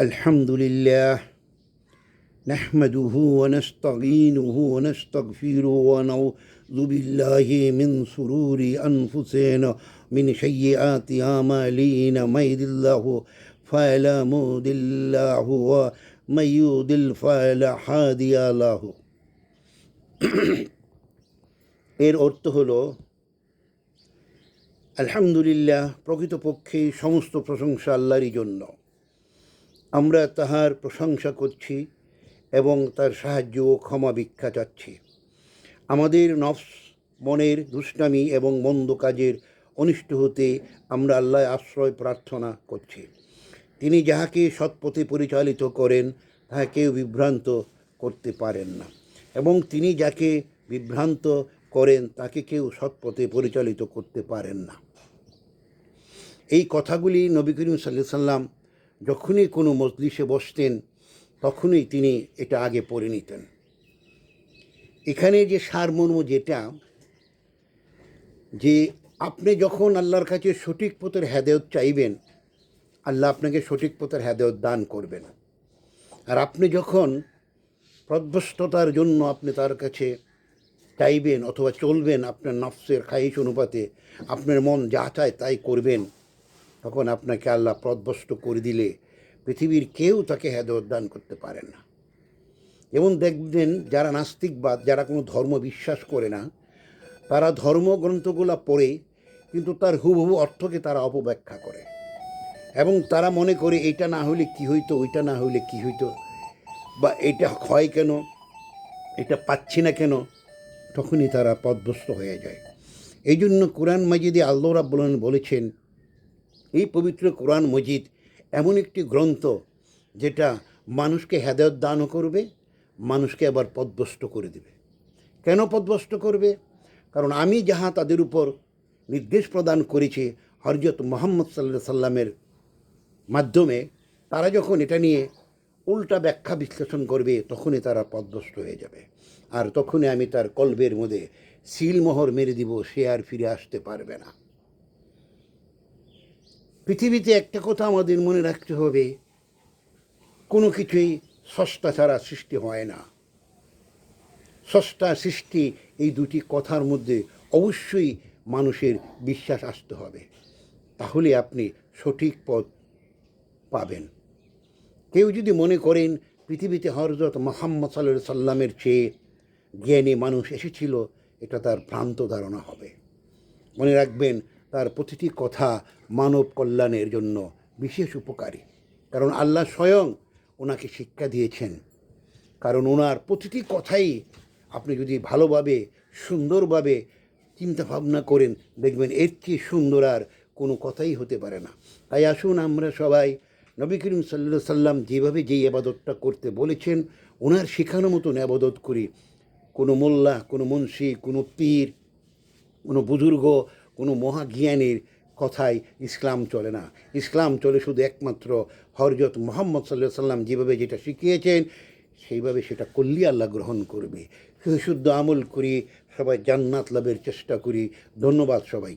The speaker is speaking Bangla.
الحمد لله نحمده ونستعينه ونستغفره ونعوذ بالله من شرور أنفسنا من سيئات أعمالنا من يهد الله فلا مضل له ومن يضل فلا هادي له এর অর্থ হলো আলহামদুলিল্লাহ প্রকৃতপক্ষে সমস্ত প্রশংসা আল্লাহরই জন্য আমরা তাহার প্রশংসা করছি এবং তার সাহায্য ও ক্ষমা ভিক্ষা চাচ্ছি। আমাদের নফস, মনের দুষ্টামি এবং মন্দ কাজের অনিষ্ট হতে আমরা আল্লাহ আশ্রয় প্রার্থনা করছি। তিনি যাহাকে সৎপথে পরিচালিত করেন তাহা কেউ বিভ্রান্ত করতে পারেন না। এবং তিনি যাকে বিভ্রান্ত করেন, তাকে কেউ সৎপথে পরিচালিত করতে পারেন না। এই কথাগুলি নবী করিম সাল্লাহ সাল্লাম যখনই কোনো মজলিসে বসতেন, তখনই তিনি এটা আগে পড়ে নিতেন। এখানে যে সারমর্ম যেটা, যে আপনি যখন আল্লাহর কাছে সঠিক পথের হেদায়ত চাইবেন, আল্লাহ আপনাকে সঠিক পথের হেদায়ত দান করবেন। আর আপনি যখন প্রধ্বস্ততার জন্য আপনি তার কাছে চাইবেন অথবা চলবেন, আপনার নফসের খাইশ অনুপাতে, আপনার মন যা চায় তাই করবেন তখন আপনাকে আল্লাহ প্রধ্বস্ত করে দিলে পৃথিবীর কেউ তাকে হেদায়ত দান করতে পারে না। এবং দেখবেন যারা নাস্তিকবাদ যারা কোনো ধর্ম বিশ্বাস করে না, তারা ধর্মগ্রন্থগুলো পড়ে কিন্তু তার হুবহু অর্থকে তারা অপব্যাখ্যা করে। এবং তারা মনে করে এটা না হলে কি হইতো, ওইটা না হলে কি হইতো, বা এটা হয় কেন, এটা পাচ্ছি না কেন, তখনই তারা পদভস্ত হয়ে যায়। এই জন্য কোরআন মাজিদে আল্লাহ রাব্বুল বলেছেন এই পবিত্র কোরআন মজিদ এমন একটি গ্রন্থ যেটা মানুষকে হেদায়ত দানও করবে, মানুষকে আবার পদভস্ত করে দেবে। কেন পদভস্ত করবে? কারণ আমি যাহা তাদের উপর নির্দেশ প্রদান করেছি হরজত মোহাম্মদ সাল্লা সাল্লামের মাধ্যমে, তারা যখন এটা নিয়ে উল্টা ব্যাখ্যা বিশ্লেষণ করবে, তখনই তারা পদভস্ত হয়ে যাবে। আর তখনই আমি তার কল্বের মধ্যে সিলমোহর মেরে দিব, সে আর ফিরে আসতে পারবে না। পৃথিবীতে একটা কথা আমাদের মনে রাখতে হবে, কোনো কিছুই সস্তা ছাড়া সৃষ্টি হয় না। সস্তা সৃষ্টি এই দুটি কথার মধ্যে অবশ্যই মানুষের বিশ্বাস আসতে হবে। তাহলে আপনি সঠিক পথ পাবেন। কেউ যদি মনে করেন পৃথিবীতে হরজত মোহাম্মদ সাল্লা সাল্লামের চেয়ে জ্ঞানী মানুষ এসেছিল, এটা তার ভ্রান্ত ধারণা হবে। মনে রাখবেন তার প্রতিটি কথা মানব কল্যাণের জন্য বিশেষ উপকারী। কারণ আল্লাহ স্বয়ং ওনাকে শিক্ষা দিয়েছেন। কারণ ওনার প্রতিটি কথাই আপনি যদি ভালোভাবে, সুন্দরভাবে চিন্তা ভাবনা করেন, দেখবেন এর চেয়ে সুন্দর আর কোনো কথাই হতে পারে না। তাই আসুন আমরা সবাই নবী করিম সাল্লা সাল্লাম যেভাবে যেই আবাদতটা করতে বলেছেন, ওনার শেখানো মতন আবাদত করি। কোনো মোল্লা, কোনো মুন্সি, কোনো পীর, কোনো বুজুর্গ কোনো মহাজ্ঞানীর কথায় ইসলাম চলে না। ইসলাম চলে শুধু একমাত্র হরজত মোহাম্মদ সাল্লাহ সাল্লাম যেভাবে যেটা শিখিয়েছেন, সেইভাবে সেটা করলেই আল্লাহ গ্রহণ করবে। শুদ্ধ আমল করি, সবাই জান্নাত লাভের চেষ্টা করি। ধন্যবাদ সবাই